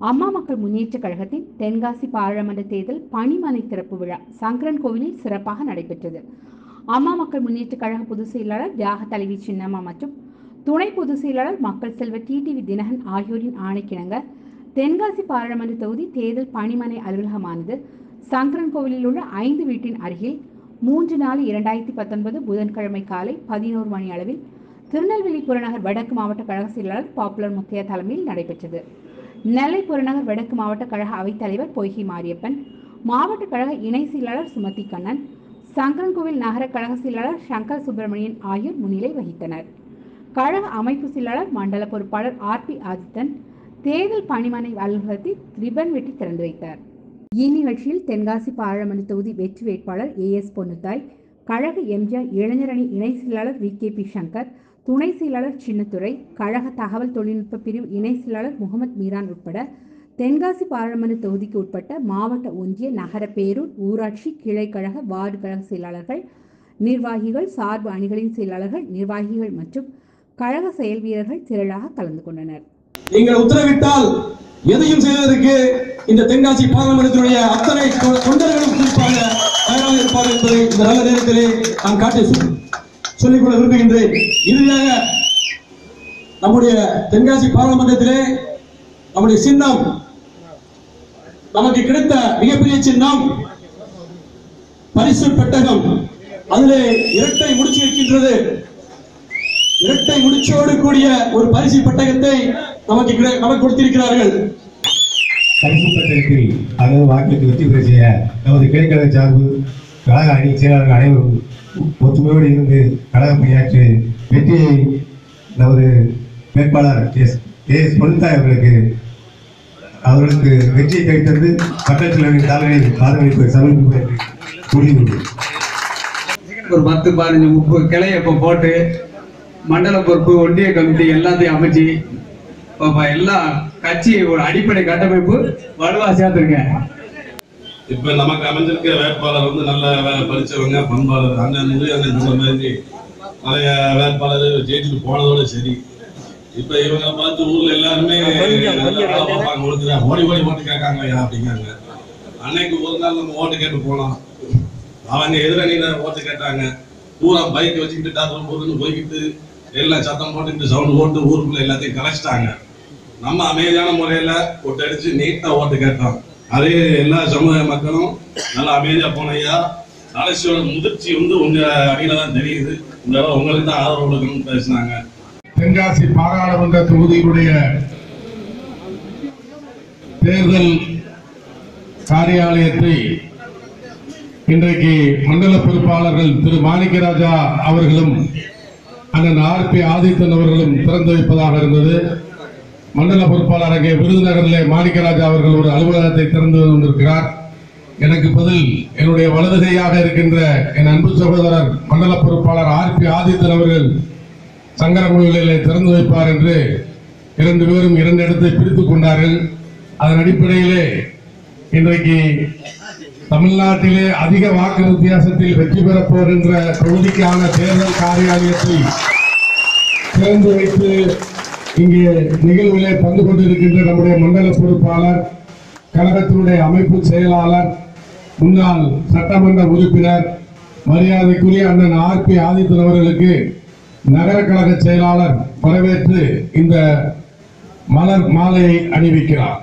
அம்மா மக்கள் முன்னேற்றக் கழகத்தின் தென்காசி பாராளுமன்ற தேர்தல் பணிமனை திறப்பு விழா சங்கரன் கோவிலில் சிறப்பாக நடைபெற்றது. அம்மா மக்கள் முன்னேற்றக் கழக பொதுச் செயலாளர் தியாக தலைவி சின்னம்மா மற்றும் துணை பொதுச் செயலாளர் மக்கள் செல்வ டிடிவி தினகன் ஆகியோரின் ஆணைக்கிணங்க தென்காசி பாராளுமன்ற தொகுதி தேர்தல் பணிமனை அலுவலகமானது சங்கரன் கோவிலில் உள்ள ஐந்து வீட்டின் அருகில் மூன்று நாலு இரண்டாயிரத்தி பத்தொன்பது புதன்கிழமை காலை பதினோரு மணி அளவில் திருநெல்வேலி புறநகர் வடக்கு மாவட்ட கழக செயலாளர் பாப்புலர் முத்தையா தலைமையில் நடைபெற்றது. நெல்லை புறநகர் வடக்கு மாவட்ட கழக அவைத்தலைவர் பொய்கை மாரியப்பன் மாவட்ட கழக இணை செயலாளர் சுமதி கண்ணன் சங்கரன்கோவில் நகர கழக செயலாளர் சங்கர் சுப்பிரமணியன் ஆகியோர் முன்னிலை வகித்தனர். கழக அமைப்பு செயலாளர் மண்டல பொறுப்பாளர் ஆர் பி ஆதித்தன் தேர்தல் பணிமனை அலுவலகத்தை ரிபன் வெட்டி திறந்து வைத்தார். இந்நிகழ்ச்சியில் தென்காசி பாராளுமன்ற தொகுதி வெற்றி வேட்பாளர் ஏ எஸ் பொன்னுத்தாய் கழக எம்ஜிஆர் இளைஞரணி இணை செயலாளர் வி கே பி சங்கர் துணை செயலாளர் சின்னத்துறை கழக தகவல் தொழில்நுட்ப பிரிவு இணை செயலாளர் முகமது மீரான் உட்பட தென்காசி பாராளுமன்ற தொகுதிக்கு உட்பட்ட மாவட்ட ஒன்றிய நகர பேரூர் ஊராட்சி கிளை கழக வார்டு கழக செயலாளர்கள் நிர்வாகிகள் சார்பு அணிகளின் செயலாளர்கள் நிர்வாகிகள் மற்றும் கழக செயல் வீரர்கள் திரளாக கலந்து கொண்டனர். நீங்கள் உத்தரவிட்டால் எதையும் செய்வதற்கு இந்த தென்காசி பாராளுமன்றத்தினுடைய அத்தனை தொண்டர்களும் குறிப்பாக தயாராக இருப்பார்கள் என்பதை இந்த நல்ல நேரத்திலே நான் காட்டி சொல்- சொல்லிக்கொள்ள விரும்புகின்றேன். இறுதியாக நம்முடைய தென்காசி பாராளுமன்றத்திலே நம்முடைய சின்னம் நமக்கு கிடைத்த மிகப்பெரிய சின்னம் பரிசு பெட்டகம். அதிலே இரட்டை முடிச்சு இருக்கின்றது இரட்டை முடிச்சோடு கூடிய ஒரு பரிசு பெட்டகத்தை நமக்கு கிடை- நமக்கு கொடுத்திருக்கிறார்கள். பரிசு பெட்டகத்தில் அதாவது வாக்கிற்கு வெற்றி பெற செய்ய நமது கிளைக்கழக சார்பு கழக அணி செயலாளர்கள் அனைவரும் ஒத்துமையோடு இருந்து கழக பணியாற்றி வெற்றியை நமது வேட்பாளர் எஸ் எஸ் பொன்தாய் அவர்களுக்கு அவர்களுக்கு வெற்றியை கிடைத்தது பட்டத்தின் தலைவரின் பாதங்களிப்பு சமர்ப்பிப்பு என்று ஒரு பத்து பதினஞ்சு முப்பது கிளைய இப்போ போட்டு மண்டல பொறுப்பு ஒன்றிய கமிட்டி எல்லாத்தையும் அமைச்சு இப்போ எல்லா கட்சி ஒரு அடிப்படை கட்டமைப்பு வலுவா சேர்த்துருக்கேன் இப்ப நமக்கு அமைஞ்சிருக்கிற வேட்பாளர் வந்து நல்ல படிச்சவங்க பண்பாளர். அண்ணன் அண்ணன் சொன்ன மாதிரி நிறைய வேட்பாளர் ஜெயிச்சுட்டு போனதோட சரி. இப்ப இவங்க பார்த்து ஊர்ல எல்லாருமே பார்ப்பாங்க ஒழுங்குதா? ஓடி ஓடி ஓட்டு கேட்காங்க ஐயா அப்படிங்காங்க அன்னைக்கு ஒரு நாள் நம்ம ஓட்டு கேட்டு போனோம். அவங்க எதிரணியினர் ஓட்டு கேட்டாங்க. பூரா பைக் வச்சுக்கிட்டு டாக்டர் போட்டுன்னு போய்கிட்டு எல்லாம் சத்தம் போட்டுக்கிட்டு சவுண்ட் போட்டு ஊருக்குள்ள எல்லாத்தையும் கலைச்சிட்டாங்க நம்ம அமைதியான முறையில ஓட்டு அடிச்சு நீட்டா ஓட்டு கேட்டோம். அதே எல்லா சமுதாய மக்களும் நல்லா அமைதியா போனையா அரசியலோட முதிர்ச்சி வந்து உங்க அடியில தான் தெரியுது. இந்த உங்களுக்கு தான் ஆதரவு கொடுக்கணும்னு பேசினாங்க. தென்காசி பாராளுமன்ற தொகுதியுடைய தேர்தல் காரியாலயத்தை இன்றைக்கு மண்டல பொறுப்பாளர்கள் திரு மாணிக்கராஜா அவர்களும் அண்ணன் ஆர் பி ஆதித்தன் அவர்களும் திறந்து வைப்பதாக இருந்தது. மண்டல பொறுப்பாளர் அங்கே விருதுநகரில் மாணிக்கராஜா அவர்கள் ஒரு அலுவலகத்தை திறந்து கொண்டிருக்கிறார். எனக்கு பதில் என்னுடைய வலதுகையாக இருக்கின்ற என் அன்பு சகோதரர் மண்டல பொறுப்பாளர் ஆர் பி ஆதித்தன் அவர்கள் சங்கரங்குழுவிலே திறந்து வைப்பார் என்று இரண்டு பேரும் இரண்டு இடத்தை பிரித்துக் கொண்டார்கள். அதன் அடிப்படையிலே இன்றைக்கு தமிழ்நாட்டிலே அதிக வாக்கு வித்தியாசத்தில் வெற்றி பெறப் போகின்ற தொகுதிக்கான தேர்தல் காரியாலயத்தை திறந்து வைத்து இங்கே நிகழ்விலே பங்கு கொண்டிருக்கின்ற நம்முடைய மண்டல பொறுப்பாளர் கழகத்தினுடைய அமைப்பு செயலாளர் முன்னாள் சட்டமன்ற உறுப்பினர் மரியாதைக்குரிய அண்ணன் ஆர் பி ஆதித்தன் அவர்களுக்கு நகர கழக செயலாளர் வரவேற்று இந்த மலர் மாலையை அணிவிக்கிறார்.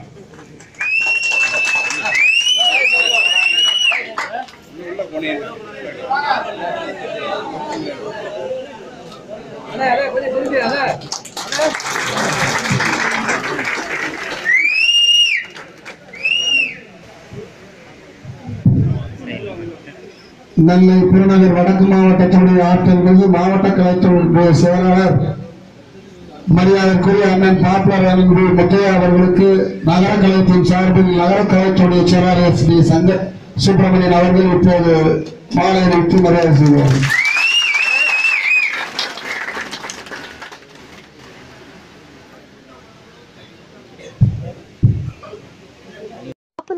நெல்லை புறநகர் வடக்கு மாவட்டத்தினுடைய ஆற்றல் மிகு மாவட்ட கலைத்துறை செயலாளர் மரியாதைக்குரிய அண்ணன் பாப்புலர் அன்பு முத்தையா அவர்களுக்கு நகர கலையத்தின் சார்பில் நகர கலைத்துறை செயலாளர் ஸ்ரீ சங்க சுப்பிரமணியன் அவர்கள் இப்போது மாலை வைத்து மரியாதை செய்கிறார்கள்